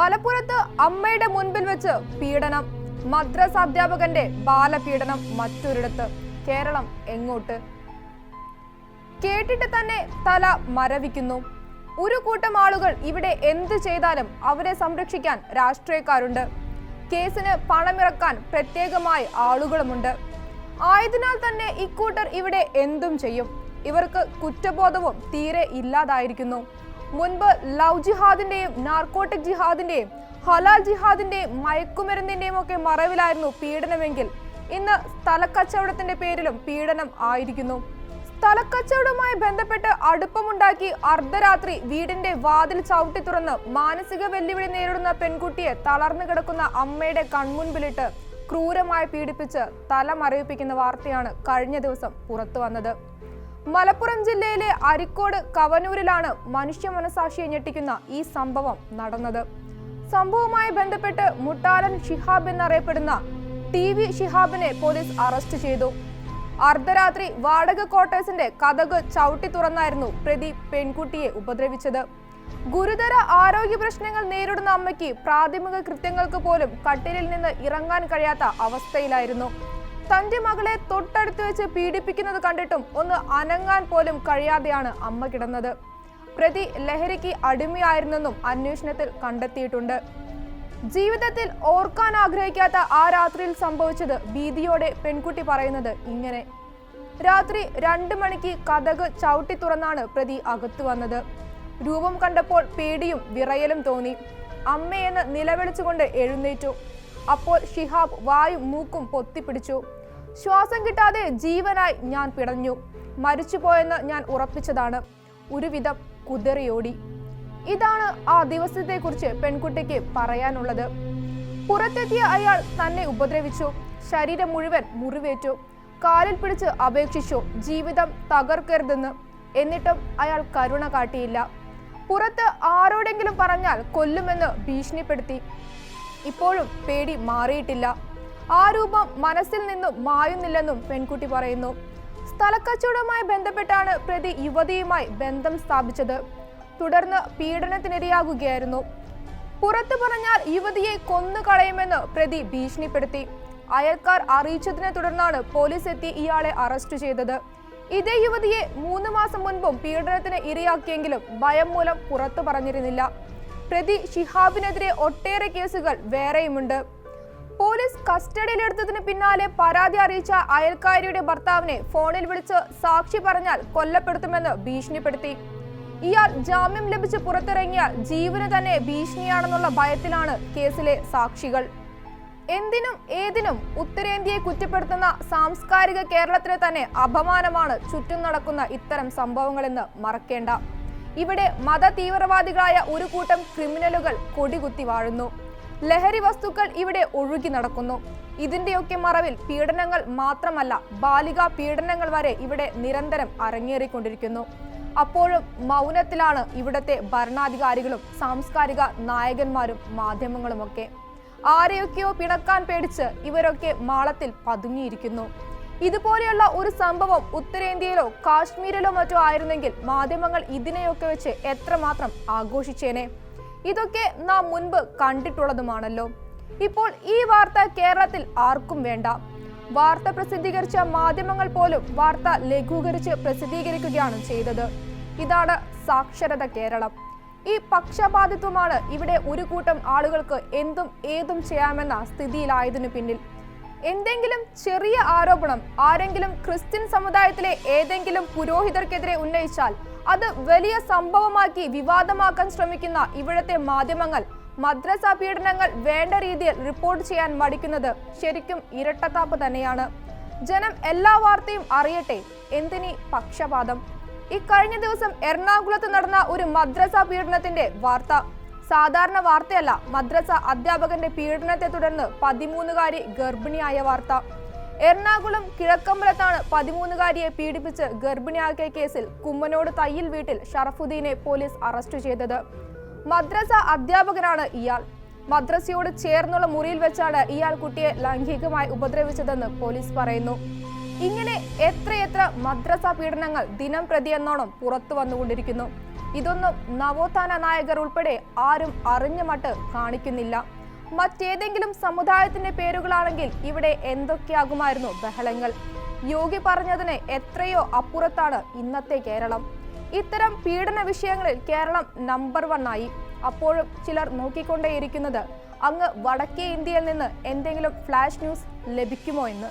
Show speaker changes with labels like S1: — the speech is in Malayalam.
S1: മലപ്പുറത്ത് അമ്മയുടെ മുൻപിൽ വെച്ച് പീഡനം. മദ്രസ അധ്യാപകന്റെ ബാലപീഡനം മറ്റൊരിടത്ത്. കേരളം എങ്ങോട്ട്? കേട്ടിട്ട് തന്നെ തല മരവിക്കുന്നു. ഒരു കൂട്ടം ആളുകൾ ഇവിടെ എന്ത് ചെയ്താലും അവരെ സംരക്ഷിക്കാൻ രാഷ്ട്രീയക്കാരുണ്ട്. കേസിന് പണമിറക്കാൻ പ്രത്യേകമായി ആളുകളുമുണ്ട്. ആയതിനാൽ തന്നെ ഇക്കൂട്ടർ ഇവിടെ എന്തും ചെയ്യും. ഇവർക്ക് കുറ്റബോധവും തീരെ ഇല്ലാതായിരിക്കുന്നു. മുൻപ് ലവ് ജിഹാദിന്റെയും നാർക്കോട്ടിക് ജിഹാദിന്റെയും ഹലാൽ ജിഹാദിന്റെയും മയക്കുമരുന്നിന്റെയും ഒക്കെ മറവിലായിരുന്നു പീഡനമെങ്കിൽ. ഇന്ന് സ്ഥലക്കച്ചവടത്തിന്റെ പേരിലും പീഡനം ആയിരിക്കുന്നു. സ്ഥലക്കച്ചവടവുമായി ബന്ധപ്പെട്ട് അടുപ്പമുണ്ടാക്കി അർദ്ധരാത്രി വീടിന്റെ വാതിൽ ചവിട്ടി തുറന്ന് മാനസിക വെല്ലുവിളി നേരിടുന്ന പെൺകുട്ടിയെ തളർന്നു കിടക്കുന്ന അമ്മയുടെ കൺമുൻപിലിട്ട് ക്രൂരമായി പീഡിപ്പിച്ച് തല മരവിപ്പിക്കുന്ന വാർത്തയാണ് കഴിഞ്ഞ ദിവസം പുറത്തു വന്നത്. മലപ്പുറം ജില്ലയിലെ അരിക്കോട് കവനൂരിലാണ് മനുഷ്യ മനസാക്ഷിയെ ഞെട്ടിക്കുന്ന ഈ സംഭവം നടന്നത്. സംഭവവുമായി ബന്ധപ്പെട്ട് മുട്ടാലൻ ഷിഹാബ് എന്നറിയപ്പെടുന്ന ടി വി ഷിഹാബിനെ പോലീസ് അറസ്റ്റ് ചെയ്തു. അർദ്ധരാത്രി വാടക ക്വാർട്ടേഴ്സിന്റെ കഥക് ചവിട്ടി തുറന്നായിരുന്നു പ്രതി പെൺകുട്ടിയെ ഉപദ്രവിച്ചത്. ഗുരുതര ആരോഗ്യ പ്രശ്നങ്ങൾ നേരിടുന്ന അമ്മയ്ക്ക് പ്രാഥമിക കൃത്യങ്ങൾക്ക് പോലും കട്ടിലിൽ നിന്ന് ഇറങ്ങാൻ കഴിയാത്ത അവസ്ഥയിലായിരുന്നു. തന്റെ മകളെ തൊട്ടടുത്ത് വെച്ച് പീഡിപ്പിക്കുന്നത് കണ്ടിട്ടും ഒന്ന് അനങ്ങാൻ പോലും കഴിയാതെയാണ് അമ്മ കിടന്നത്. പ്രതി ലഹരിക്ക് അടിമയായിരുന്നെന്നും അന്വേഷണത്തിൽ കണ്ടെത്തിയിട്ടുണ്ട്. ജീവിതത്തിൽ ഓർക്കാൻ ആഗ്രഹിക്കാത്ത ആ രാത്രിയിൽ സംഭവിച്ചത് ഭീതിയോടെ പെൺകുട്ടി പറയുന്നത് ഇങ്ങനെ. രാത്രി രണ്ട് മണിക്ക് കഥക് ചവിട്ടി തുറന്നാണ് പ്രതി അകത്തു വന്നത്. രൂപം കണ്ടപ്പോൾ പേടിയും വിറയലും തോന്നി. അമ്മയെന്ന് നിലവിളിച്ചുകൊണ്ട് എഴുന്നേറ്റു. അപ്പോൾ ഷിഹാബ് വായും മൂക്കും പൊത്തിപ്പിടിച്ചു. ശ്വാസം കിട്ടാതെ ജീവനായി ഞാൻ പിടഞ്ഞു. മരിച്ചുപോയെന്ന് ഞാൻ ഉറപ്പിച്ചതാണ്. ഒരുവിധം കുതിറിയോടി ഇതാണ് ആ ദിവസത്തെക്കുറിച്ച് പെൺകുട്ടിക്ക് പറയാനുള്ളത്. പുറത്തെത്തിയ അയാൾ തന്നെ ഉപദ്രവിച്ചു. ശരീരം മുഴുവൻ മുറിവേറ്റു. കാലിൽ പിടിച്ച് അപേക്ഷിച്ചു. ജീവിതം തകർക്കരുതെന്ന്. എന്നിട്ടും അയാൾ കരുണ കാട്ടിയില്ല. പുറത്ത് ആരോടെങ്കിലും പറഞ്ഞാൽ കൊല്ലുമെന്ന് ഭീഷണിപ്പെടുത്തി. ഇപ്പോഴും പേടി മാറിയിട്ടില്ല. ആ രൂപം മനസ്സിൽ നിന്നും മായുന്നില്ലെന്നും പെൺകുട്ടി പറയുന്നു. സ്ഥലക്കച്ചവടവുമായി ബന്ധപ്പെട്ടാണ് പ്രതി യുവതിയുമായി ബന്ധം സ്ഥാപിച്ചത്. തുടർന്ന് പീഡനത്തിനിരയാകുകയായിരുന്നു. പുറത്തു പറഞ്ഞാൽ യുവതിയെ കൊന്നുകളയുമെന്ന് പ്രതി ഭീഷണിപ്പെടുത്തി. അയൽക്കാർ അറിയിച്ചതിനെ തുടർന്നാണ് പോലീസ് എത്തി ഇയാളെ അറസ്റ്റ് ചെയ്തത്. ഇതേ യുവതിയെ മൂന്ന് മാസം മുൻപും പീഡനത്തിന് ഇരയാക്കിയെങ്കിലും ഭയം മൂലം പുറത്തു പറഞ്ഞിരുന്നില്ല. പ്രതി ഷിഹാബിനെതിരെ ഒട്ടേറെ കേസുകൾ വേറെയുമുണ്ട്. പോലീസ് കസ്റ്റഡിയിലെടുത്തതിന് പിന്നാലെ പരാതി അറിയിച്ച അയൽക്കാരിയുടെ ഭർത്താവിനെ ഫോണിൽ വിളിച്ച് സാക്ഷി പറഞ്ഞാൽ കൊല്ലപ്പെടുത്തുമെന്ന് ഭീഷണിപ്പെടുത്തി. ഇയാൾ ജാമ്യം ലഭിച്ച് പുറത്തിറങ്ങിയാൽ ജീവന് തന്നെ ഭീഷണിയാണെന്നുള്ള ഭയത്തിലാണ് കേസിലെ സാക്ഷികൾ. എന്തിനും ഏതിനും ഉത്തരേന്ത്യയെ കുറ്റപ്പെടുത്തുന്ന സാംസ്കാരിക കേരളത്തിന് തന്നെ അപമാനമാണ് ചുറ്റും നടക്കുന്ന ഇത്തരം സംഭവങ്ങളെന്ന് മറക്കേണ്ട. ഇവിടെ മത തീവ്രവാദികളായ ഒരു കൂട്ടം ക്രിമിനലുകൾ കൊടികുത്തി വാഴുന്നു. ലഹരി വസ്തുക്കൾ ഇവിടെ ഒഴുകി നടക്കുന്നു. ഇതിന്റെയൊക്കെ മറവിൽ പീഡനങ്ങൾ മാത്രമല്ല ബാലികാ പീഡനങ്ങൾ വരെ ഇവിടെ നിരന്തരം അരങ്ങേറിക്കൊണ്ടിരിക്കുന്നു. അപ്പോഴും മൗനത്തിലാണ് ഇവിടത്തെ ഭരണാധികാരികളും സാംസ്കാരിക നായകന്മാരും മാധ്യമങ്ങളുമൊക്കെ. ആരെയൊക്കെയോ പിണക്കാൻ പേടിച്ച് ഇവരൊക്കെ മാളത്തിൽ പതുങ്ങിയിരിക്കുന്നു. ഇതുപോലെയുള്ള ഒരു സംഭവം ഉത്തരേന്ത്യയിലോ കാശ്മീരിലോ മറ്റോ ആയിരുന്നെങ്കിൽ മാധ്യമങ്ങൾ ഇതിനെയൊക്കെ വെച്ച് എത്രമാത്രം ആഘോഷിച്ചേനെ? ഇതൊക്കെ നാം മുൻപ് കണ്ടിട്ടുള്ളതുമാണല്ലോ. ഇപ്പോൾ ഈ വാർത്ത കേരളത്തിൽ ആർക്കും വേണ്ട. വാർത്ത പ്രസിദ്ധീകരിച്ച മാധ്യമങ്ങൾ പോലും വാർത്ത ലഘൂകരിച്ച് പ്രസിദ്ധീകരിക്കുകയാണ് ചെയ്തത്. ഇതാണ് സാക്ഷരത കേരളം. ഈ പക്ഷപാതിത്വമാണ് ഇവിടെ ഒരു കൂട്ടം ആളുകൾക്ക് എന്തും ഏതും ചെയ്യാമെന്ന സ്ഥിതിയിലായതിനു പിന്നിൽ. എന്തെങ്കിലും ചെറിയ ആരോപണം ആരെങ്കിലും ക്രിസ്ത്യൻ സമുദായത്തിലെ ഏതെങ്കിലും പുരോഹിതർക്കെതിരെ ഉന്നയിച്ചാൽ അത് വലിയ സംഭവമാക്കി വിവാദമാക്കാൻ ശ്രമിക്കുന്ന ഇവിടുത്തെ മാധ്യമങ്ങൾ മദ്രസ പീഡനങ്ങൾ വേണ്ട രീതിയിൽ റിപ്പോർട്ട് ചെയ്യാൻ മടിക്കുന്നത് ശരിക്കും ഇരട്ടത്താപ്പ് തന്നെയാണ്. ജനം എല്ലാ വാർത്തയും അറിയട്ടെ എന്തിനി പക്ഷപാതം? ഇക്കഴിഞ്ഞ ദിവസം എറണാകുളത്ത് നടന്ന ഒരു മദ്രസ പീഡനത്തിന്റെ വാർത്ത. സാധാരണ വാർത്തയല്ല മദ്രസ അധ്യാപകന്റെ പീഡനത്തെ തുടർന്ന് പതിമൂന്നുകാരി ഗർഭിണിയായ വാർത്ത. എറണാകുളം കിഴക്കമ്പലത്താണ് പതിമൂന്നുകാരിയെ പീഡിപ്പിച്ച് ഗർഭിണിയാക്കിയ കേസിൽ കുമ്മനോട് തയ്യിൽ വീട്ടിൽ ഷറഫുദ്ദീനെ പോലീസ് അറസ്റ്റ് ചെയ്തത്. മദ്രസ അധ്യാപകനാണ് ഇയാൾ. മദ്രസയോട് ചേർന്നുള്ള മുറിയിൽ വെച്ചാണ് ഇയാൾ കുട്ടിയെ ലൈംഗികമായി ഉപദ്രവിച്ചതെന്ന് പോലീസ് പറയുന്നു. ഇങ്ങനെ എത്രയെത്ര മദ്രസ പീഡനങ്ങൾ ദിനം പ്രതി എന്നോണം പുറത്തു വന്നുകൊണ്ടിരിക്കുന്നു. ഇതൊന്നും നവോത്ഥാന നായകർ ഉൾപ്പെടെ ആരും അറിഞ്ഞ മട്ട് കാണിക്കുന്നില്ല. മറ്റേതെങ്കിലും സമുദായത്തിന്റെ പേരുകളാണെങ്കിൽ ഇവിടെ എന്തൊക്കെയാകുമായിരുന്നു ബഹളങ്ങൾ? യോഗി പറഞ്ഞതിന് എത്രയോ അപ്പുറത്താണ് ഇന്നത്തെ കേരളം. ഇത്തരം പീഡന വിഷയങ്ങളിൽ കേരളം നമ്പർ വൺ ആയി. അപ്പോഴും ചിലർ നോക്കിക്കൊണ്ടേയിരിക്കുന്നത് അങ്ങ് വടക്കേ ഇന്ത്യയിൽ നിന്ന് എന്തെങ്കിലും ഫ്ലാഷ് ന്യൂസ് ലഭിക്കുമോ എന്ന്.